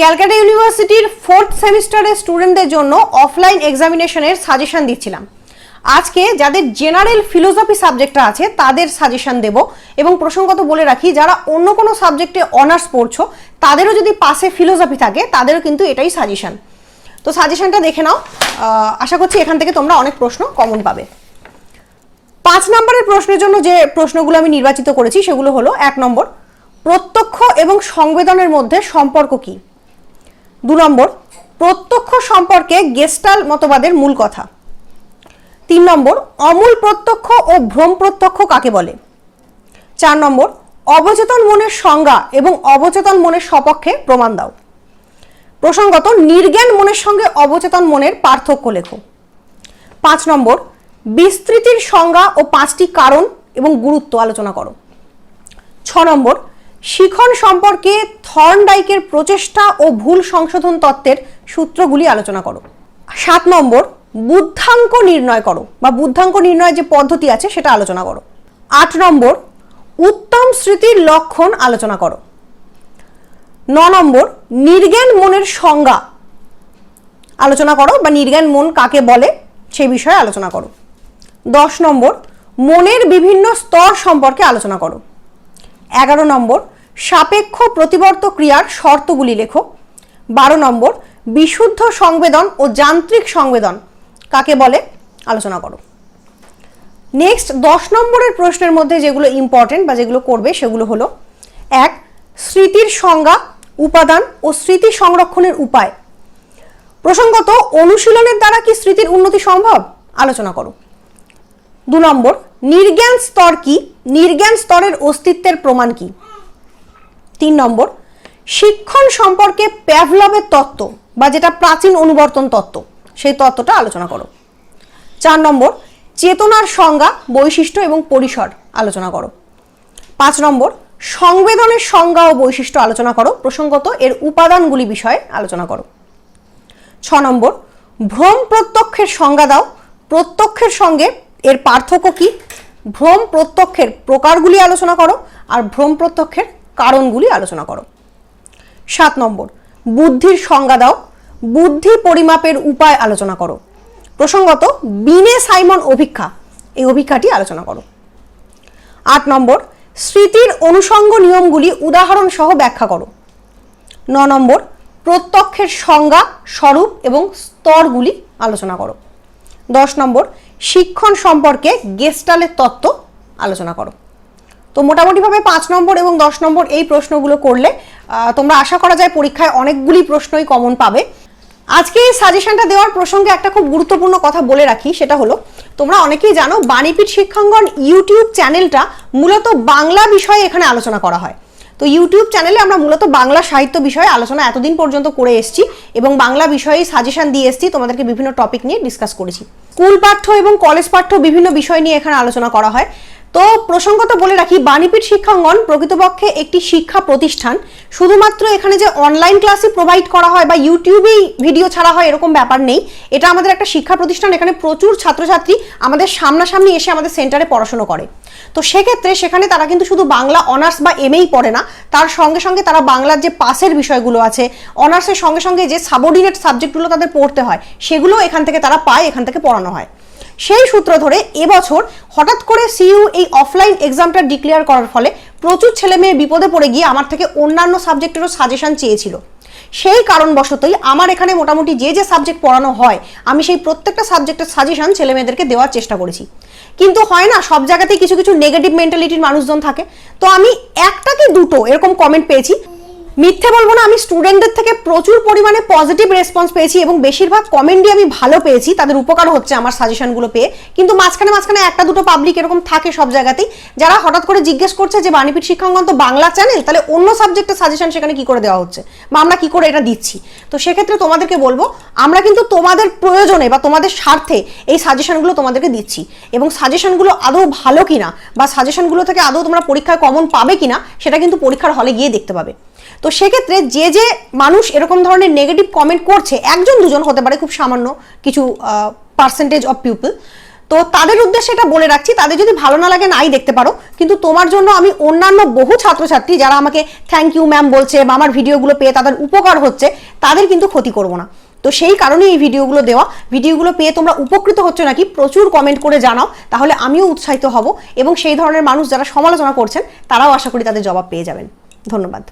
ক্যালকাটা ইউনিভার্সিটির ফোর্থ সেমিস্টারের স্টুডেন্টদের জন্য অফলাইন এক্সামিনেশনের সাজেশন দিচ্ছিলাম। আজকে যাদের জেনারেল ফিলোসফি সাবজেক্টটা আছে, তাদের সাজেশন দেব এবং প্রসঙ্গত বলে রাখি, যারা অন্য কোনো সাবজেক্টে অনার্স পড়ছো, তাদেরও যদি পাশে ফিলোসফি থাকে, তাদেরও কিন্তু এটাই সাজেশন। তো সাজেশনটা দেখে নাও। আশা করছি এখান থেকে তোমরা অনেক প্রশ্ন কমন পাবে। পাঁচ নম্বরের প্রশ্নের জন্য যে প্রশ্নগুলো আমি নির্বাচিত করেছি, সেগুলো হলো, এক নম্বর, প্রত্যক্ষ এবং সংবেদনের মধ্যে সম্পর্ক কি? দু নম্বর, প্রত্যক্ষ সম্পর্কে গেস্টাল মতবাদের মূল কথা। তিন নম্বর, অমূল প্রত্যক্ষ ও ভ্রম প্রত্যক্ষ কাকে বলে? চার নম্বর, অবচেতন মনের সংজ্ঞা এবং অবচেতন মনের সপক্ষে প্রমাণ দাও। প্রসঙ্গত, নির্জ্ঞান মনের সঙ্গে অবচেতন মনের পার্থক্য লেখো। পাঁচ নম্বর, বিস্তৃতির সংজ্ঞা ও পাঁচটি কারণ এবং গুরুত্ব আলোচনা করো। ছ নম্বর শিখন সম্পর্কে থর্নডাইকের প্রচেষ্টা ও ভুল সংশোধন তত্ত্বের সূত্রগুলি আলোচনা করো। সাত নম্বর, বুদ্ধাঙ্ক নির্ণয় করো, বা বুদ্ধাঙ্ক নির্ণয়ের যে পদ্ধতি আছে সেটা আলোচনা করো। আট নম্বর, উত্তম স্মৃতির লক্ষণ আলোচনা করো। ন নম্বর, নির্জ্ঞান মনের সংজ্ঞা আলোচনা করো, বা নির্জ্ঞান মন কাকে বলে সেই বিষয়ে আলোচনা করো। দশ নম্বর, মনের বিভিন্ন স্তর সম্পর্কে আলোচনা করো। এগারো নম্বর সাপেক্ষ প্রতিবর্ত ক্রিয়ার শর্তগুলি লেখো। বারো নম্বর, বিশুদ্ধ সংবেদন ও যান্ত্রিক সংবেদন। কাকে বলে? আলোচনা করো। নেক্সট দশ নম্বরের প্রশ্নের মধ্যে যেগুলো ইম্পর্টেন্ট বা যেগুলো করবে সেগুলো হলো, এক, স্মৃতির সংজ্ঞা, উপাদান ও স্মৃতি সংরক্ষণের উপায়। প্রসঙ্গত, অনুশীলনের দ্বারা কি স্মৃতির উন্নতি সম্ভব? আলোচনা করো। দু নম্বর, নির্জ্ঞান স্তর কি? নির্জ্ঞান স্তরের অস্তিত্বের প্রমাণ কি? তিন নম্বর, শিক্ষণ সম্পর্কে প্যাভলবের তত্ত্ব বা যেটা প্রাচীন অনুবর্তন তত্ত্ব, সেই তত্ত্বটা আলোচনা করো। চার নম্বর, চেতনার সংজ্ঞা, বৈশিষ্ট্য এবং পরিসর আলোচনা করো। পাঁচ নম্বর, সংবেদনের সংজ্ঞা ও বৈশিষ্ট্য আলোচনা করো, প্রসঙ্গত এর উপাদানগুলি বিষয়ে আলোচনা করো। ছ নম্বর, ভ্রম প্রত্যক্ষের সংজ্ঞা দাও, প্রত্যক্ষের সঙ্গে এর পার্থক্য কি? ভ্রম প্রত্যক্ষের প্রকারগুলি আলোচনা করো আর ভ্রম প্রত্যক্ষের কারণগুলি আলোচনা করো। সাত নম্বর, বুদ্ধির সংজ্ঞা দাও। বুদ্ধি পরিমাপের উপায় আলোচনা করো। প্রসঙ্গত, বিনে সাইমন অভিক্ষা, এই অভিক্ষাটি আলোচনা করো। আট নম্বর, স্মৃতির অনুষঙ্গ নিয়মগুলি উদাহরণ সহ ব্যাখ্যা করো। ন নম্বর, প্রত্যক্ষের সংজ্ঞা, স্বরূপ এবং স্তরগুলি আলোচনা করো। দশ নম্বর, শিক্ষণ সম্পর্কে গেস্টালের তত্ত্ব আলোচনা করো। তো মোটামুটিভাবে পাঁচ নম্বর এবং দশ নম্বর এই প্রশ্নগুলো করলে তোমরা আশা করা যায় পরীক্ষায় অনেকগুলি প্রশ্নই কমন পাবে। আজকে এই সাজেশনটা দেওয়ার প্রসঙ্গে একটা খুব গুরুত্বপূর্ণ কথা বলে রাখি, সেটা হলো, তোমরা অনেকেই জানো বাণীপীঠ শিক্ষাঙ্গন ইউটিউব চ্যানেলটা মূলত বাংলা বিষয়ে এখানে আলোচনা করা হয়। তো ইউটিউব চ্যানেলে আমরা মূলত বাংলা সাহিত্য বিষয়ে আলোচনা এতদিন পর্যন্ত করে এসেছি এবং বাংলা বিষয়ে সাজেশন দিয়ে এসেছি, তোমাদেরকে বিভিন্ন টপিক নিয়ে ডিসকাস করেছি। স্কুল পাঠ্য এবং কলেজ পাঠ্য বিভিন্ন বিষয় নিয়ে এখানে আলোচনা করা হয়। তো প্রসঙ্গত বলে রাখি, বাণীপীঠ শিক্ষাঙ্গন প্রকৃতপক্ষে একটি শিক্ষা প্রতিষ্ঠান। শুধুমাত্র এখানে যে অনলাইন ক্লাসই প্রোভাইড করা হয় বা ইউটিউবেই ভিডিও ছাড়া হয় এরকম ব্যাপার নেই। এটা আমাদের একটা শিক্ষা প্রতিষ্ঠান, এখানে প্রচুর ছাত্রছাত্রী আমাদের সামনাসামনি এসে আমাদের সেন্টারে পড়াশোনা করে। তো সেক্ষেত্রে সেখানে তারা কিন্তু শুধু বাংলা অনার্স বা এমএই পড়ে না, তার সঙ্গে সঙ্গে তারা বাংলার যে পাসের বিষয়গুলো আছে অনার্সের সঙ্গে সঙ্গে যে সাবঅর্ডিনেট সাবজেক্টগুলো তাদের পড়তে হয়, সেগুলো এখান থেকে তারা পায়, এখান থেকে পড়ানো হয়। সেই সূত্র ধরে এবছর হঠাৎ করে সিইউ এই অফলাইন এক্সামটা ডিক্লেয়ার করার ফলে প্রচুর ছেলে মেয়ে বিপদে পড়ে গিয়ে আমার থেকে অন্যান্য সাবজেক্টেরও সাজেশন চেয়েছিল। সেই কারণবশতই আমার এখানে মোটামুটি যে যে সাবজেক্ট পড়ানো হয়, আমি সেই প্রত্যেকটা সাবজেক্টের সাজেশন ছেলে মেয়েদেরকে দেওয়ার চেষ্টা করেছি। কিন্তু হয় না, সব জায়গাতেই কিছু কিছু নেগেটিভ মেন্টালিটির মানুষজন থাকে। তো আমি একটা কি দুটো এরকম কমেন্ট পেয়েছি। মিথ্যে বলব না, আমি স্টুডেন্টদের থেকে প্রচুর পরিমাণে পজিটিভ রেসপন্স পেয়েছি এবং বেশিরভাগ কমেন্টই আমি ভালো পেয়েছি, তাদের উপকার হচ্ছে আমার সাজেশনগুলো পেয়ে। কিন্তু মাঝখানে মাঝখানে একটা দুটো পাবলিক এরকম থাকে সব জায়গাতেই, যারা হঠাৎ করে জিজ্ঞেস করছে যে বাণীপীঠ শিক্ষাঙ্গন তো বাংলা চ্যানেল তাহলে অন্য সাবজেক্টের সাজেশন সেখানে কি করে দেওয়া হচ্ছে? বা আমরা কি করে এটা দিচ্ছি? তো সেক্ষেত্রে তোমাদেরকে বলব, আমরা কিন্তু তোমাদের প্রয়োজনে বা তোমাদের স্বার্থে এই সাজেশনগুলো তোমাদেরকে দিচ্ছি। এবং সাজেশনগুলো আদৌ ভালো কিনা বা সাজেশনগুলো থেকে আদৌ তোমরা পরীক্ষায় কমন পাবে কিনা, সেটা কিন্তু পরীক্ষার হলে গিয়ে দেখতে পাবে। তো সেক্ষেত্রে যে যে মানুষ এরকম ধরনের নেগেটিভ কমেন্ট করছে, একজন দুজন হতে পারে খুব সামান্য কিছু পার্সেন্টেজ অফ পিপল তো তাদের উদ্দেশ্যে এটা বলে রাখছি, তাদের যদি ভালো না লাগে নাই দেখতে পারো, কিন্তু তোমার জন্য আমি অন্যান্য বহু ছাত্রছাত্রী যারা আমাকে থ্যাংক ইউ ম্যাম বলছে বা আমার ভিডিওগুলো পেয়ে তাদের উপকার হচ্ছে, তাদের কিন্তু ক্ষতি করব না। তো সেই কারণে এই ভিডিওগুলো দেওয়া। ভিডিওগুলো পেয়ে তোমরা উপকৃত হচ্ছে নাকি, প্রচুর কমেন্ট করে জানাও, তাহলে আমিও উৎসাহিত হব এবং সেই ধরনের মানুষ যারা সমালোচনা করছেন, তারাও আশা করি তাদের জবাব পেয়ে যাবেন। ধন্যবাদ।